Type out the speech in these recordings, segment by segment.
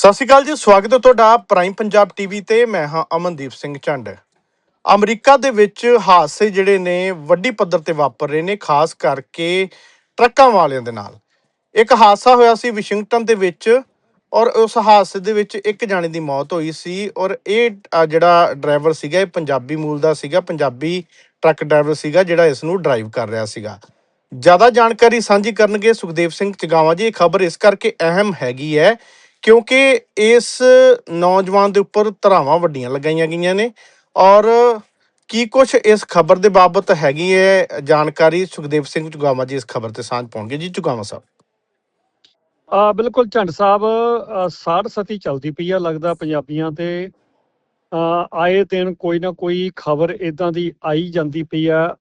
ਸਤਿ ਸ਼੍ਰੀ ਅਕਾਲ ਜੀ, ਸਵਾਗਤ ਹੈ ਤੁਹਾਡਾ ਪ੍ਰਾਈਮ ਪੰਜਾਬ ਟੀਵੀ ਤੇ। ਮੈਂ ਹਾਂ ਅਮਨਦੀਪ ਸਿੰਘ ਝੰਡ। ਅਮਰੀਕਾ ਦੇ ਵਿੱਚ ਹਾਦਸੇ ਜਿਹੜੇ ਨੇ, ਵੱਡੀ ਪੱਧਰ ਤੇ ਵਾਪਰ ਰਹੇ ਨੇ, ਖਾਸ ਕਰਕੇ ਟਰੱਕਾਂ ਵਾਲਿਆਂ ਦੇ ਨਾਲ। ਇੱਕ ਹਾਦਸਾ ਹੋਇਆ ਸੀ ਵਾਸ਼ਿੰਗਟਨ ਦੇ ਵਿੱਚ ਔਰ ਉਸ ਹਾਦਸੇ ਦੇ ਵਿੱਚ ਇੱਕ ਜਾਣੇ ਦੀ ਮੌਤ ਹੋਈ ਸੀ ਔਰ ਇਹ ਜਿਹੜਾ ਡਰਾਈਵਰ ਸੀਗਾ, ਇਹ ਪੰਜਾਬੀ ਮੂਲ ਦਾ ਸੀਗਾ, ਪੰਜਾਬੀ ਟਰੱਕ ਡਰਾਈਵਰ ਸੀਗਾ, ਜਿਹੜਾ ਇਸ ਨੂੰ ਡਰਾਈਵ ਕਰ ਰਿਹਾ ਸੀਗਾ। ਜ਼ਿਆਦਾ ਜਾਣਕਾਰੀ ਸਾਂਝੀ ਕਰਨਗੇ ਸੁਖਦੇਵ ਸਿੰਘ ਚਗਾਵਾ ਜੀ, ਇਹ ਖਬਰ ਇਸ ਕਰਕੇ ਅਹਿਮ ਹੈਗੀ ਹੈ ਕਿਉਂਕਿ ਇਸ ਨੌਜਵਾਨ ਦੇ ਉੱਪਰ ਧਰਾਵਾਂ ਵੱਡੀਆਂ ਲਗਾਈਆਂ ਗਈਆਂ ਨੇ ਔਰ ਕੀ ਕੁਝ ਇਸ ਖਬਰ ਦੇ ਬਾਬਤ ਹੈਗੀ ਹੈ ਜਾਣਕਾਰੀ ਸੁਖਦੇਵ ਸਿੰਘ ਚੁਗਾਵਾ ਜੀ ਇਸ ਖਬਰ ਤੇ ਸਾਂਝ ਪਾਉਣਗੇ। ਜੀ ਚੁਗਾਵਾ ਸਾਹਿਬ। ਆ ਬਿਲਕੁਲ ਝੰਡ ਸਾਹਿਬ ਅ, ਸਾੜ ਸਤੀ ਚੱਲਦੀ ਪਈ ਆ ਲੱਗਦਾ ਪੰਜਾਬੀਆਂ ਤੇ। ਅ, ਆਏ ਦਿਨ ਕੋਈ ਨਾ ਕੋਈ ਖਬਰ ਇਦਾਂ ਦੀ ਆਈ ਜਾਂਦੀ ਪਈ ਆ।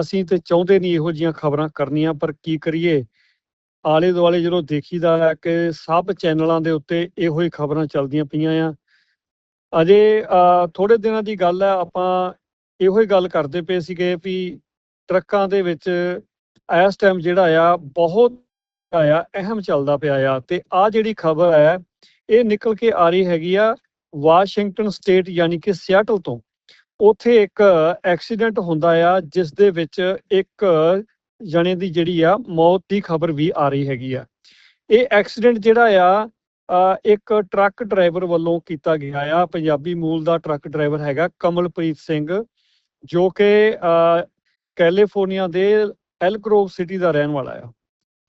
ਅਸੀਂ ਤੇ ਚਾਹੁੰਦੇ ਨਹੀਂ ਇਹੋ ਜੀਆਂ ਖਬਰਾਂ ਕਰਨੀਆਂ ਪਰ ਕੀ ਕਰੀਏ? ਆਲੇ ਦੁਆਲੇ ਜਦੋਂ ਦੇਖੀਦਾ ਹੈ ਕਿ ਸਭ ਚੈਨਲਾਂ ਦੇ ਉੱਤੇ ਇਹੋ ਹੀ ਖਬਰਾਂ ਚੱਲਦੀਆਂ ਪਈਆਂ ਆ। ਅਜੇ ਅ, ਥੋੜੇ ਦਿਨਾਂ ਦੀ ਗੱਲ ਹੈ ਆਪਾਂ ਇਹੋ ਹੀ ਗੱਲ ਕਰਦੇ ਪਏ ਸੀਗੇ ਵੀ ਟਰੱਕਾਂ ਦੇ ਵਿੱਚ ਇਸ ਟਾਈਮ ਜਿਹੜਾ ਆ ਬਹੁਤ ਆ ਅਹਿਮ ਚੱਲਦਾ ਪਿਆ ਆ। ਤੇ ਆ ਜਿਹੜੀ ਖਬਰ ਹੈ ਇਹ ਨਿਕਲ ਕੇ ਆ ਰਹੀ ਹੈਗੀ ਆ ਵਾਸ਼ਿੰਗਟਨ ਸਟੇਟ ਯਾਨੀ ਕਿ ਸਿਆਟਲ ਤੋਂ। ਉੱਥੇ ਇੱਕ ਐਕਸੀਡੈਂਟ ਹੁੰਦਾ ਆ ਜਿਸ ਦੇ ਵਿੱਚ ਇੱਕ ਜਣੇ ਦੀ ਜਿਹੜੀ ਆ, ਮੌਤ ਦੀ ਖਬਰ ਵੀ ਆ ਰਹੀ ਹੈਗੀ ਆ। ਇਹ ਐਕਸੀਡੈਂਟ ਜਿਹੜਾ ਆ ਇੱਕ ਟਰੱਕ ਡਰਾਈਵਰ ਵੱਲੋਂ ਕੀਤਾ ਗਿਆ ਆ। ਪੰਜਾਬੀ ਮੂਲ ਦਾ ਟਰੱਕ ਡਰਾਈਵਰ ਹੈਗਾ ਕਮਲਪ੍ਰੀਤ ਸਿੰਘ, ਜੋ ਕਿ ਕੈਲੀਫੋਰਨੀਆ ਦੇ ਐਲਗਰੋਵ ਸਿਟੀ ਦਾ ਰਹਿਣ ਵਾਲਾ ਆ।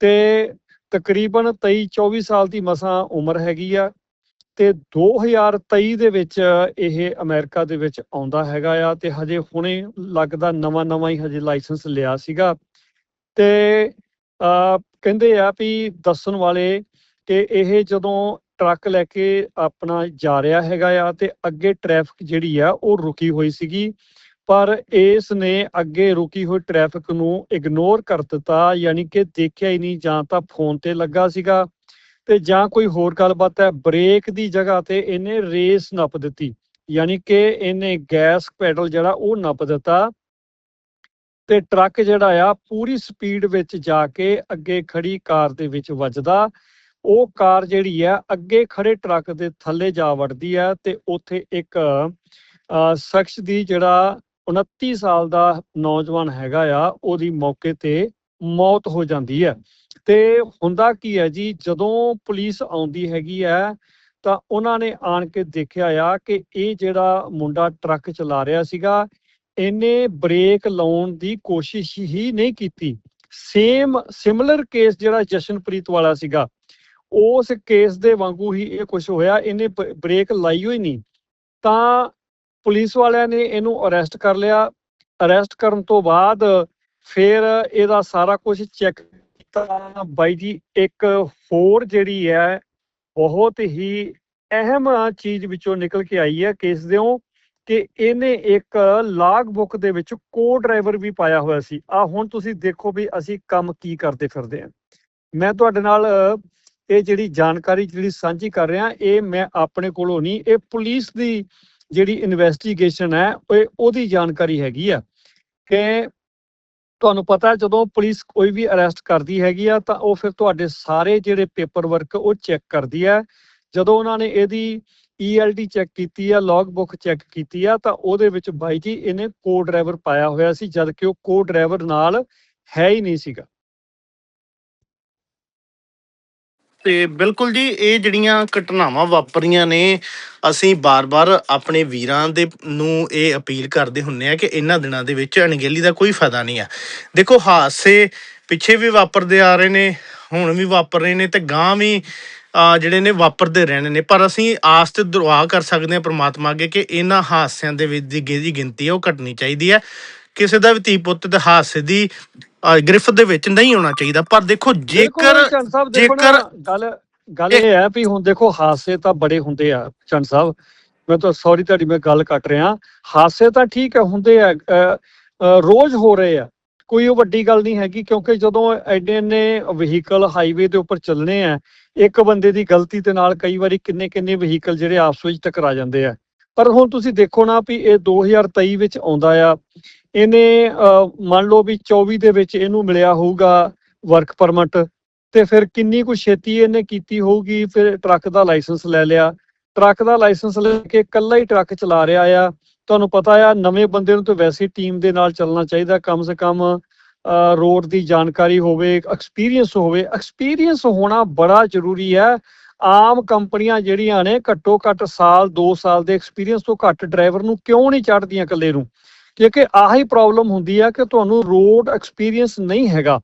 ਤੇ ਤਕਰੀਬਨ 23 24 ਸਾਲ ਦੀ ਮਸਾਂ ਉਮਰ ਹੈਗੀ ਆ ਤੇ 2023 ਦੇ ਵਿੱਚ ਇਹ ਅਮਰੀਕਾ ਦੇ ਵਿੱਚ ਆਉਂਦਾ ਹੈਗਾ ਆ ਤੇ ਹਜੇ ਹੁਣੇ ਲੱਗਦਾ ਨਵਾਂ ਨਵਾਂ ਹੀ ਹਜੇ ਲਾਇਸੈਂਸ ਲਿਆ ਸੀਗਾ। ਤੇ ਕਹਿੰਦੇ ਆ ਵੀ ਦੱਸਣ ਵਾਲੇ ਕਿ ਇਹ ਜਦੋਂ ਟਰੱਕ ਲੈ ਕੇ ਆਪਣਾ ਜਾ ਰਿਹਾ ਹੈਗਾ ਆ ਤੇ ਅੱਗੇ ਟ੍ਰੈਫਿਕ ਜਿਹੜੀ ਆ ਉਹ ਰੁਕੀ ਹੋਈ ਸੀਗੀ, ਪਰ ਇਸ ਨੇ ਅੱਗੇ ਰੁਕੀ ਹੋਈ ਟ੍ਰੈਫਿਕ ਨੂੰ ਇਗਨੋਰ ਕਰ ਦਿੱਤਾ, ਯਾਨੀ ਕਿ ਦੇਖਿਆ ਹੀ ਨਹੀਂ ਜਾਂ ਤਾਂ ਫੋਨ ਤੇ ਲੱਗਾ ਸੀਗਾ ਤੇ ਜਾਂ ਕੋਈ ਹੋਰ ਗੱਲਬਾਤ ਹੈ, ਬ੍ਰੇਕ ਦੀ ਜਗ੍ਹਾ ਤੇ ਇਹਨੇ ਰੇਸ ਨੱਪ ਦਿੱਤੀ, ਯਾਨੀ ਕਿ ਇਹਨੇ ਗੈਸ ਪੈਡਲ ਜਿਹੜਾ ਉਹ ਨੱਪ ਦਿੱਤਾ ਤੇ ਟਰੱਕ ਜਿਹੜਾ ਆ ਪੂਰੀ ਸਪੀਡ ਵਿੱਚ ਜਾ ਕੇ ਅੱਗੇ ਖੜੀ ਕਾਰ ਦੇ ਵਿੱਚ ਵੱਜਦਾ। ਉਹ ਕਾਰ ਜਿਹੜੀ ਆ ਅੱਗੇ ਖੜੇ ਟਰੱਕ ਦੇ ਥੱਲੇ ਜਾ ਵੜਦੀ ਆ ਤੇ ਉੱਥੇ ਇੱਕ ਸ਼ਖਸ ਦੀ ਜਿਹੜਾ 29 ਸਾਲ ਦਾ ਨੌਜਵਾਨ ਹੈਗਾ ਆ, ਉਹਦੀ ਮੌਕੇ ਤੇ ਮੌਤ ਹੋ ਜਾਂਦੀ ਹੈ ਤੇ ਹੁੰਦਾ ਕੀ ਹੈ ਜੀ, ਜਦੋਂ ਪੁਲਿਸ ਆਉਂਦੀ ਹੈਗੀ ਹੈ ਤਾਂ ਉਹਨਾਂ ਨੇ ਆਣ ਕੇ ਦੇਖਿਆ ਆ ਕਿ ਇਹ ਜਿਹੜਾ ਮੁੰਡਾ ਟਰੱਕ ਚਲਾ ਰਿਹਾ ਸੀਗਾ ਇਹਨੇ ਬ੍ਰੇਕ ਲਾਉਣ ਦੀ ਕੋਸ਼ਿਸ਼ ਹੀ ਨਹੀਂ ਕੀਤੀ। ਸੇਮ ਸਿਮਿਲਰ ਕੇਸ ਜਿਹੜਾ ਜਸ਼ਨਪ੍ਰੀਤ ਵਾਲਾ ਸੀਗਾ, ਉਸ ਕੇਸ ਦੇ ਵਾਂਗੂ ਹੀ ਇਹ ਕੁਝ ਹੋਇਆ, ਇਹਨੇ ਬ- ਬ੍ਰੇਕ ਲਾਈ ਹੋਈ ਨਹੀਂ। ਤਾਂ ਪੁਲਿਸ ਵਾਲਿਆਂ ਨੇ ਇਹਨੂੰ ਅਰੈਸਟ ਕਰ ਲਿਆ। ਅਰੈਸਟ ਕਰਨ ਤੋਂ ਬਾਅਦ ਫਿਰ ਇਹਦਾ ਸਾਰਾ ਕੁਝ ਚੈੱਕ ਕੀਤਾ। ਬਾਈ ਜੀ, ਇੱਕ ਹੋਰ ਜਿਹੜੀ ਹੈ, ਬਹੁਤ ਹੀ ਅਹਿਮ ਚੀਜ਼ ਵਿੱਚੋਂ ਨਿਕਲ ਕੇ ਆਈ ਹੈ ਕੇਸ ਦਿਓ। ਕਿ ਇਹਨੇ ਇੱਕ ਲਾਗ ਬੁੱਕ ਦੇ ਵਿੱਚ ਕੋ ਡਰਾਈਵਰ ਵੀ ਪਾਇਆ ਹੋਇਆ ਸੀ। ਆ ਹੁਣ ਤੁਸੀਂ ਦੇਖੋ ਵੀ ਅਸੀਂ ਕੰਮ ਕੀ ਕਰਦੇ ਫਿਰਦੇ ਹਾਂ। ਮੈਂ ਤੁਹਾਡੇ ਨਾਲ ਇਹ ਜਿਹੜੀ ਜਾਣਕਾਰੀ, ਜਿਹੜੀ ਸਾਂਝੀ ਕਰ ਰਿਹਾ, ਇਹ ਮੈਂ ਆਪਣੇ ਕੋਲੋਂ ਨਹੀਂ, ਇਹ ਪੁਲਿਸ ਦੀ ਜਿਹੜੀ ਇਨਵੈਸਟੀਗੇਸ਼ਨ ਹੈ ਉਹ ਉਹਦੀ ਜਾਣਕਾਰੀ ਹੈਗੀ ਆ ਕਿ ਤੁਹਾਨੂੰ ਪਤਾ ਜਦੋਂ ਪੁਲਿਸ ਕੋਈ ਵੀ ਅਰੈਸਟ ਕਰਦੀ ਹੈਗੀ ਆ, ਤਾਂ ਉਹ ਫਿਰ ਤੁਹਾਡੇ ਸਾਰੇ ਜਿਹੜੇ ਪੇਪਰ ਵਰਕ ਉਹ ਚੈੱਕ ਕਰਦੀ ਹੈ ਜਦੋਂ ਉਹਨਾਂ ਨੇ ਇਹਦੀ ਈਐਲਡੀ ਚੈੱਕ ਕੀਤੀ ਆ ਲੌਗ ਬੁੱਕ ਚੈੱਕ ਕੀਤੀ ਆ, ਤਾਂ ਉਹਦੇ ਵਿੱਚ ਬਾਈ ਜੀ ਇਹਨੇ ਕੋ ਡਰਾਈਵਰ ਪਾਇਆ ਹੋਇਆ ਸੀ, ਜਦ ਕਿ ਉਹ ਕੋ ਡਰਾਈਵਰ ਨਾਲ ਹੈ ਹੀ ਨਹੀਂ ਸੀਗਾ। ਤੇ ਬਿਲਕੁਲ ਜੀ, ਇਹ ਜਿਹੜੀਆਂ ਘਟਨਾਵਾਂ ਵਾਪਰੀਆਂ ਨੇ, ਅਸੀਂ ਬਾਰ-ਬਾਰ ਆਪਣੇ ਵੀਰਾਂ ਦੇ ਨੂੰ ਇਹ ਅਪੀਲ ਕਰਦੇ ਹੁੰਨੇ ਆ ਕਿ ਇਹਨਾਂ ਦਿਨਾਂ ਦੇ ਵਿੱਚ ਅਣਗਹਿਲੀ ਦਾ ਕੋਈ ਫਾਇਦਾ ਨਹੀਂ ਆ। ਦੇਖੋ ਹਾਦਸੇ ਪਿੱਛੇ ਵੀ ਵਾਪਰਦੇ ਆ ਰਹੇ ਨੇ, ਹੁਣ ਵੀ ਵਾਪਰ ਰਹੇ ਨੇ ਤੇ ਗਾਂ ਵੀ ਜਿਹੜੇ ਨੇ ਵਾਪਰਦੇ ਰਹਿਣੇ ਨੇ। ਪਰ ਅਸੀਂ ਆਸ ਤੇ ਦੁਆ ਕਰ ਸਕਦੇ ਹਾਂ ਪ੍ਰਮਾਤਮਾ ਅੱਗੇ ਕਿ ਇਹਨਾਂ ਹਾਦਸਿਆਂ ਦੇ ਵਿੱਚ ਦੀ ਗਿਣਤੀ ਉਹ ਘਟਣੀ ਚਾਹੀਦੀ ਹੈ। ਕਿਸੇ ਦਾ ਵੀ ਧੀ ਪੁੱਤ ਤੇ ਹਾਦਸੇ ਦੀ ਗ੍ਰਿਫਤ ਦੇ ਵਿੱਚ ਨਹੀਂ ਹੋਣਾ ਚਾਹੀਦਾ। ਪਰ ਦੇਖੋ ਜੇਕਰ ਜੇਕਰ- ਗੱਲ ਗੱਲ ਇਹ ਹੈ ਵੀ ਹੁਣ ਦੇਖੋ ਹਾਦਸੇ ਤਾਂ ਬੜੇ ਹੁੰਦੇ ਆ ਚੰਦ ਸਾਹਿਬ। ਮੈਂ ਤਾਂ ਸੌਰੀ ਤੁਹਾਡੀ ਮੈਂ ਗੱਲ ਕੱਟ ਰਿਹਾ। ਹਾਦਸੇ ਤਾਂ ਠੀਕ ਹੈ ਹੁੰਦੇ ਆ ਰੋਜ਼ ਹੋ ਰਹੇ ਆ। ਕੋਈ ਉਹ ਵੱਡੀ ਗੱਲ ਨਹੀਂ ਹੈਗੀ ਕਿਉਂਕਿ ਜਦੋਂ ਐਡੇ ਨੇ ਵਹੀਕਲ ਹਾਈਵੇ ਦੇ ਉੱਪਰ ਚੱਲਣੇ ਆ ਇੱਕ ਬੰਦੇ ਦੀ ਗਲਤੀ ਦੇ ਨਾਲ ਕਈ ਵਾਰੀ ਕਿੰਨੇ ਕਿੰਨੇ ਵਹੀਕਲ ਜਿਹੜੇ ਆਪਸ ਵਿੱਚ ਟਕਰਾ ਜਾਂਦੇ ਆ। ਪਰ ਹੁਣ ਤੁਸੀਂ ਦੇਖੋ ਨਾ ਵੀ ਇਹ 2023 ਵਿੱਚ ਆਉਂਦਾ ਆ ਇਹਨੇ ਅ, ਮੰਨ ਲਓ ਵੀ 24 ਦੇ ਵਿੱਚ ਇਹਨੂੰ ਮਿਲਿਆ ਹੋਊਗਾ ਵਰਕ ਪਰਮਿਟ ਤੇ ਫਿਰ ਕਿੰਨੀ ਕੁ ਛੇਤੀ ਇਹਨੇ ਕੀਤੀ ਹੋਊਗੀ ਫਿਰ ਟਰੱਕ ਦਾ ਲਾਇਸੈਂਸ ਲੈ ਲਿਆ। ਟਰੱਕ ਦਾ ਲਾਇਸੈਂਸ ਲੈ ਕੇ ਇਕੱਲਾ ਹੀ ਟਰੱਕ ਚਲਾ ਰਿਹਾ ਆ ਤੁਹਾਨੂੰ ਪਤਾ ਆ, ਨਵੇਂ ਬੰਦੇ ਨੂੰ ਤਾਂ ਵੈਸੇ ਟੀਮ ਦੇ ਨਾਲ ਚੱਲਣਾ ਚਾਹੀਦਾ, ਕਮ ਸੇ ਕਮ ਰੋਡ ਦੀ ਜਾਣਕਾਰੀ ਹੋਵੇ ਐਕਸਪੀਰੀਅੰਸ ਹੋਵੇ। ਐਕਸਪੀਰੀਅੰਸ ਹੋਣਾ ਬੜਾ ਜ਼ਰੂਰੀ ਹੈ। ਆਮ ਕੰਪਨੀਆਂ ਜਿਹੜੀਆਂ ਨੇ, ਘੱਟੋ ਘੱਟ ਸਾਲ 2 ਸਾਲ ਦੇ ਐਕਸਪੀਰੀਅੰਸ ਤੋਂ ਘੱਟ ਡਰਾਈਵਰ ਨੂੰ ਕਿਉਂ ਨਹੀਂ ਚੜ੍ਹਦੀਆਂ ਇਕੱਲੇ ਨੂੰ? ਕਿਉਂਕਿ ਆਹੀ ਪ੍ਰੋਬਲਮ ਹੁੰਦੀ ਆ ਕਿ ਤੁਹਾਨੂੰ ਰੋਡ ਐਕਸਪੀਰੀਅੰਸ ਨਹੀਂ ਹੈਗਾ।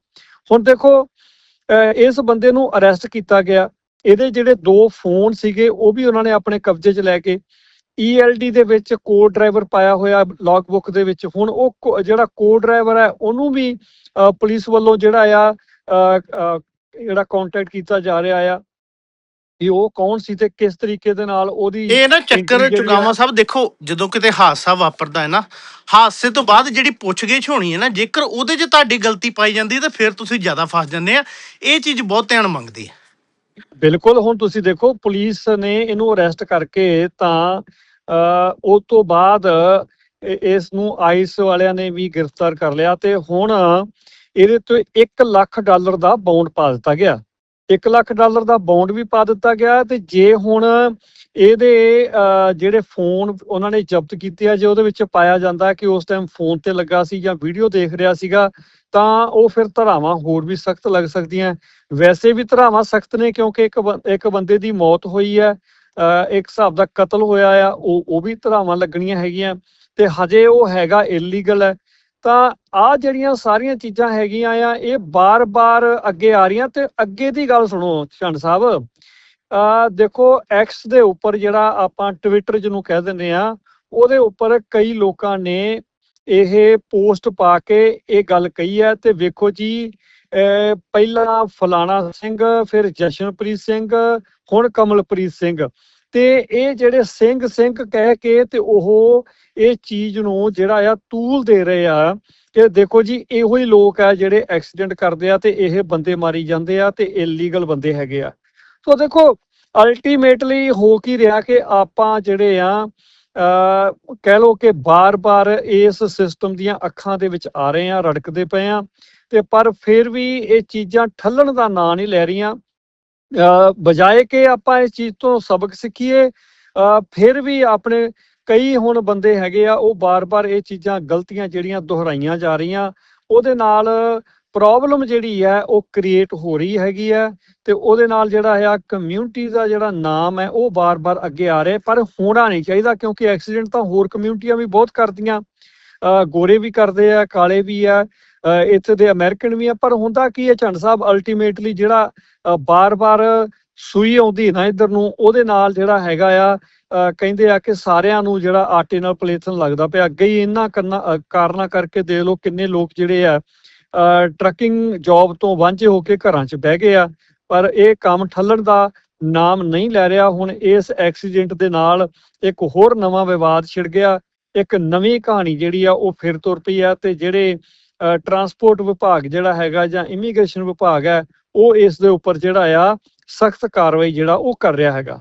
ਹੁਣ ਦੇਖੋ ਅਹ ਇਸ ਬੰਦੇ ਨੂੰ ਅਰੈਸਟ ਕੀਤਾ ਗਿਆ। ਇਹਦੇ ਜਿਹੜੇ ਦੋ ਫੋਨ ਸੀਗੇ, ਉਹ ਵੀ ਉਹਨਾਂ ਨੇ ਆਪਣੇ ਕਬਜ਼ੇ 'ਚ ਲੈ ਕੇ ELD ਦੇ ਵਿੱਚ ਕੋ ਡਰਾਈਵਰ ਪਾਇਆ ਹੋਇਆ ਲੌਗ ਬੁੱਕ ਦੇ ਵਿੱਚ। ਹੁਣ ਉਹ ਕੋ- ਜਿਹੜਾ ਕੋ ਡਰਾਈਵਰ ਹੈ ਉਹਨੂੰ ਵੀ ਪੁਲਿਸ ਵੱਲੋਂ ਜਿਹੜਾ ਆ ਜਿਹੜਾ ਕੰਟੈਕਟ ਕੀਤਾ ਜਾ ਰਿਹਾ ਆ ਵੀ ਉਹ ਕੌਣ ਸੀ ਤੇ ਕਿਸ ਤਰੀਕੇ ਦੇ ਨਾਲ ਉਹਦੀ ਇਹ ਨਾ ਚੱਕਰ ਚੁਗਾਵਾ ਸਾਹਿਬ ਦੇਖੋ ਜਦੋਂ ਕਿਤੇ ਹਾਦਸਾ ਵਾਪਰਦਾ ਹੈ ਨਾ ਹਾਦਸੇ ਤੋਂ ਬਾਅਦ ਜਿਹੜੀ ਪੁੱਛਗਿੱਛ ਹੋਣੀ ਹੈ ਨਾ ਜੇਕਰ ਉਹਦੇ 'ਚ ਤੁਹਾਡੀ ਗਲਤੀ ਪਾਈ ਜਾਂਦੀ ਹੈ ਤਾਂ ਫਿਰ ਤੁਸੀਂ ਜ਼ਿਆਦਾ ਫਸ ਜਾਂਦੇ ਆ। ਇਹ ਚੀਜ਼ ਬਹੁਤ ਧਿਆਨ ਮੰਗਦੀ ਹੈ। ਬਿਲਕੁਲ ਹੁਣ ਤੁਸੀਂ ਦੇਖੋ ਪੁਲਿਸ ਨੇ ਇਹਨੂੰ ਅਰੈਸਟ ਕਰਕੇ ਤਾਂ ਅ, ਉਹ ਤੋਂ ਬਾਅਦ ਇ- ਇਸ ਨੂੰ ਆਈਸ ਵਾਲਿਆਂ ਨੇ ਵੀ ਗ੍ਰਿਫਤਾਰ ਕਰ ਲਿਆ ਤੇ ਹੁਣ ਇਹਦੇ ਤੋਂ 1 ਲੱਖ ਡਾਲਰ ਦਾ ਬੌਂਡ ਪਾ ਦਿੱਤਾ ਗਿਆ। 1 ਲੱਖ ਡਾਲਰ ਦਾ ਬੌਂਡ ਵੀ ਪਾ ਦਿੱਤਾ ਗਿਆ ਤੇ ਜੇ ਹੁਣ ਇਹਦੇ ਅ, ਜਿਹੜੇ ਫੋਨ ਉਹਨਾਂ ਨੇ ਜ਼ਬਤ ਕੀਤੇ ਆ ਜੇ ਉਹਦੇ ਵਿੱਚ ਪਾਇਆ ਜਾਂਦਾ ਕਿ ਉਸ ਟਾਈਮ ਫੋਨ ਤੇ ਲੱਗਾ ਸੀ ਜਾਂ ਵੀਡੀਓ ਦੇਖ ਰਿਹਾ ਸੀਗਾ ਤਾਂ ਉਹ ਫਿਰ ਧਰਾਵਾਂ ਹੋਰ ਵੀ ਸਖਤ ਲੱਗ ਸਕਦੀਆਂ। ਵੈਸੇ ਵੀ ਧਰਾਵਾਂ ਸਖਤ ਨੇ ਕਿਉਂਕਿ ਇੱਕ ਬੰ- ਇੱਕ ਬੰਦੇ ਦੀ ਮੌਤ ਹੋਈ ਹੈ। ਇੱਕ ਹਿਸਾਬ ਦਾ ਕਤਲ ਹੋਇਆ ਆ, ਉਹ ਉਹ ਵੀ ਧਰਾਵਾਂ ਲੱਗਣੀਆਂ ਹੈਗੀਆਂ ਤੇ ਹਜੇ ਉਹ ਹੈਗਾ ਇਲੀਗਲ ਹੈ। ਤਾਂ ਆ ਜਿਹੜੀਆਂ ਸਾਰੀਆਂ ਚੀਜ਼ਾਂ ਹੈਗੀਆਂ ਆ, ਇਹ ਬਾਰ-ਬਾਰ ਅੱਗੇ ਆ ਰਹੀਆਂ ਤੇ ਅੱਗੇ ਦੀ ਗੱਲ ਸੁਣੋ ਚੰਡ ਸਾਹਿਬ। ਆ ਦੇਖੋ ਐਕਸ ਦੇ ਉੱਪਰ ਜਿਹੜਾ ਆਪਾਂ ਟਵਿੱਟਰ ਜਿਹਨੂੰ ਕਹਿ ਦਿੰਦੇ ਆ, ਉਹਦੇ ਉੱਪਰ ਕਈ ਲੋਕਾਂ ਨੇ ਇਹ ਪੋਸਟ ਪਾ ਕੇ ਇਹ ਗੱਲ ਕਹੀ ਹੈ ਤੇ ਵੇਖੋ ਜੀ ਪਹਿਲਾਂ ਫਲਾਣਾ ਸਿੰਘ, ਫਿਰ ਜਸ਼ਨਪ੍ਰੀਤ ਸਿੰਘ, ਹੁਣ ਕਮਲਪ੍ਰੀਤ ਸਿੰਘ। ਤੇ ਇਹ ਜਿਹੜੇ ਸਿੰਘ ਸਿੰਘ ਕਹਿ ਕੇ ਤੇ ਉਹ ਇਹ ਚੀਜ਼ ਨੂੰ ਜਿਹੜਾ ਆ ਤੂਲ ਦੇ ਰਹੇ ਆ। ਕਿ ਦੇਖੋ ਜੀ, ਇਹੋ ਹੀ ਲੋਕ ਆ ਜਿਹੜੇ ਐਕਸੀਡੈਂਟ ਕਰਦੇ ਆ ਤੇ ਇਹ ਬੰਦੇ ਮਾਰੀ ਜਾਂਦੇ ਆ ਤੇ ਇਲੀਗਲ ਬੰਦੇ ਹੈਗੇ ਆ। ਸੋ ਦੇਖੋ ਅਲਟੀਮੇਟਲੀ ਹੋ ਕੀ ਰਿਹਾ ਕਿ ਆਪਾਂ ਜਿਹੜੇ ਆ ਕਹਿ ਲੋ ਕਿ ਬਾਰ-ਬਾਰ ਇਸ ਸਿਸਟਮ ਦੀਆਂ ਅੱਖਾਂ ਦੇ ਵਿੱਚ ਆ ਰਹੇ ਆ, ਰੜਕਦੇ ਪਏ ਆ। ਤੇ ਪਰ ਫਿਰ ਵੀ ਇਹ ਚੀਜ਼ਾਂ ਠੱਲਣ ਦਾ ਨਾਂ ਨਹੀਂ ਲੈ ਰਹੀਆਂ। ਅ ਬਜਾਏ ਕਿ ਆਪਾਂ ਇਸ ਚੀਜ਼ ਤੋਂ ਸਬਕ ਸਿੱਖੀਏ ਅ ਫਿਰ ਵੀ ਆਪਣੇ ਕਈ ਹੁਣ ਬੰਦੇ ਹੈਗੇ ਆ, ਉਹ ਬਾਰ-ਬਾਰ ਇਹ ਚੀਜ਼ਾਂ ਗਲਤੀਆਂ ਜਿਹੜੀਆਂ ਦੁਹਰਾਈਆਂ ਜਾ ਰਹੀਆਂ, ਉਹਦੇ ਨਾਲ ਪ੍ਰੋਬਲਮ ਜਿਹੜੀ ਹੈ ਉਹ ਕ੍ਰੀਏਟ ਹੋ ਰਹੀ ਹੈਗੀ ਹੈ ਤੇ ਉਹਦੇ ਨਾਲ ਜਿਹੜਾ ਆ ਕਮਿਊਨਿਟੀ ਦਾ ਜਿਹੜਾ ਨਾਮ ਹੈ, ਉਹ ਬਾਰ-ਬਾਰ ਅੱਗੇ ਆ ਰਿਹਾ, ਪਰ ਹੋਣਾ ਨਹੀਂ ਚਾਹੀਦਾ ਕਿਉਂਕਿ ਐਕਸੀਡੈਂਟ ਤਾਂ ਹੋਰ ਕਮਿਊਨਿਟੀਆਂ ਵੀ ਬਹੁਤ ਕਰਦੀਆਂ। ਅ ਗੋਰੇ ਵੀ ਕਰਦੇ ਆ, ਕਾਲੇ ਵੀ ਆ ਇੱਥੇ ਦੇ ਅਮਰੀਕਨ ਵੀ ਆ, ਪਰ ਹੁੰਦਾ ਕੀ ਹੈ ਝੰਡ ਸਾਹਿਬ ਅਲਟੀਮੇਟਲੀ ਜਿਹੜਾ ਬਾਰ-ਬਾਰ ਸੂਈ ਆਉਂਦੀ ਨਾ ਇਧਰ ਨੂੰ, ਉਹਦੇ ਨਾਲ ਜਿਹੜਾ ਹੈਗਾ ਆ ਕਹਿੰਦੇ ਆ ਕਿ ਸਾਰਿਆਂ ਨੂੰ ਜਿਹੜਾ ਆਟੇ ਨਾਲ ਪਲੇਥਨ ਲੱਗਦਾ ਪਿਆ। ਅੱਗੇ ਹੀ ਇਹਨਾਂ ਕਰਨਾ ਕਰਕੇ ਦੇਖ ਲਓ ਕਿੰਨੇ ਲੋਕ ਜਿਹੜੇ ਆ ਅ ਟਰੱਕਿੰਗ ਜੌਬ ਤੋਂ ਵਾਂਝੇ ਹੋ ਕੇ ਘਰਾਂ 'ਚ ਬਹਿ ਗਏ ਆ, ਪਰ ਇਹ ਕੰਮ ਠੱਲਣ ਦਾ ਨਾਮ ਨਹੀਂ ਲੈ ਰਿਹਾ। ਹੁਣ ਇਸ ਐਕਸੀਡੈਂਟ ਦੇ ਨਾਲ ਇੱਕ ਹੋਰ ਨਵਾਂ ਵਿਵਾਦ ਛਿੜ ਗਿਆ। ਇੱਕ ਨਵੀਂ ਕਹਾਣੀ ਜਿਹੜੀ ਆ, ਉਹ ਫਿਰ ਤੁਰ ਪਈ ਆ ਤੇ ਜਿਹੜੇ ਟਰਾਂਸਪੋਰਟ ਵਿਭਾਗ ਜਿਹੜਾ ਹੈਗਾ ਜਾਂ ਇਮੀਗ੍ਰੇਸ਼ਨ ਵਿਭਾਗ ਹੈ, ਉਹ ਇਸ ਦੇ ਉੱਪਰ ਜਿਹੜਾ ਆ ਸਖਤ ਕਾਰਵਾਈ ਜਿਹੜਾ ਉਹ ਕਰ ਰਿਹਾ ਹੈਗਾ।